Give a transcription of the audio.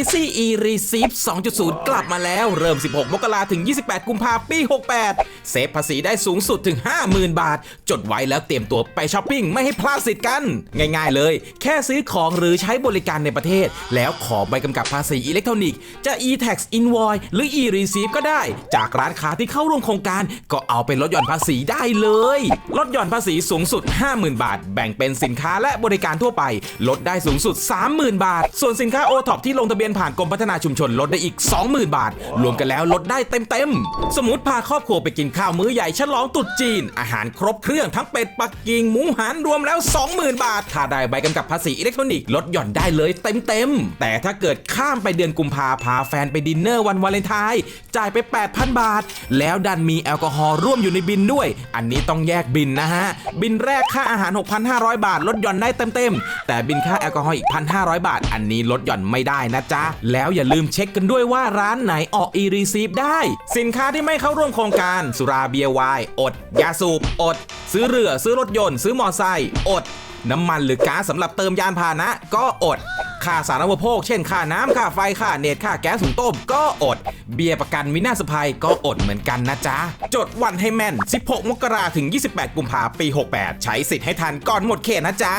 Easy e Receipt 2.0 กลับมาแล้วเริ่ม 16 มกราถึง 28 กุมภาพันธ์ปี 68 เซฟภาษีได้สูงสุดถึง 50,000 บาท จดไว้แล้วเตรียมตัวไปช้อปปิ้งไม่ให้พลาดสิทธิ์กัน ง่ายๆเลย แค่ซื้อของหรือใช้บริการในประเทศ แล้วขอใบกำกับภาษีอิเล็กทรอนิกส์จะ e-tax invoice หรือ e-receipt ก็ได้ จากร้านค้าที่เข้าร่วมโครงการ ก็เอาไปลดหย่อนภาษีได้เลยลดหย่อนภาษีสูงสุด 50,000 บาท แบ่งเป็นสินค้าและบริการทั่วไป ลดได้สูงสุด 30,000 บาท ส่วนสินค้าโอท็อปที่ลงทะเบียนผ่านกรมพัฒนาชุมชนลดได้อีก 20,000 บาท รวมกันแล้วลดได้เต็มๆ สมมติพาครอบครัวไปกินข้าวมื้อใหญ่ฉลองตรุษจีน อาหารครบเครื่องทั้งเป็ดปักกิ่งหมูหันรวมแล้ว 20,000 บาท ถ้าได้ใบกำกับภาษีอิเล็กทรอนิกส์ลดหย่อนได้เลยเต็มๆ แต่ถ้าเกิดข้ามไปเดือนกุมภาพาแฟนไปดินเนอร์วันวาเลนไทน์จ่ายไป 8,000 บาท แล้วดันมีแอลกอฮอล์ร่วมอยู่ในบินด้วย อันนี้ต้องแยกบินนะฮะ บินแรกค่าอาหาร 6,500 บาท ลดหย่อนได้เต็มๆ แต่บินค่าแอลกอฮอล์อีก 1,500 บาท อันนี้ลดหย่อนไม่ได้นะจ๊ะแล้วอย่าลืมเช็คกันด้วยว่าร้านไหนออก e-receipt ได้ สินค้าที่ไม่เข้าร่วมโครงการสุราเบียร์ไวน์อด ยาสูบอด ซื้อเรือซื้อรถยนต์ ซื้อมอไซค์อด น้ำมันหรือก๊าซสำหรับเติมยานพาหนะ ก็อดค่าสาธารณูปโภค เช่นค่าน้ำค่าไฟค่าเน็ตค่าแก๊สหุงต้มก็อด เบียร์ประกันวินาศภัยก็อดเหมือนกันนะจ๊ะ จดวันให้แม่น 16 มกราถึง 28 กุมภาพันธ์ปี 68 ใช้สิทธิ์ให้ทันก่อนหมดเขตนะจ๊ะ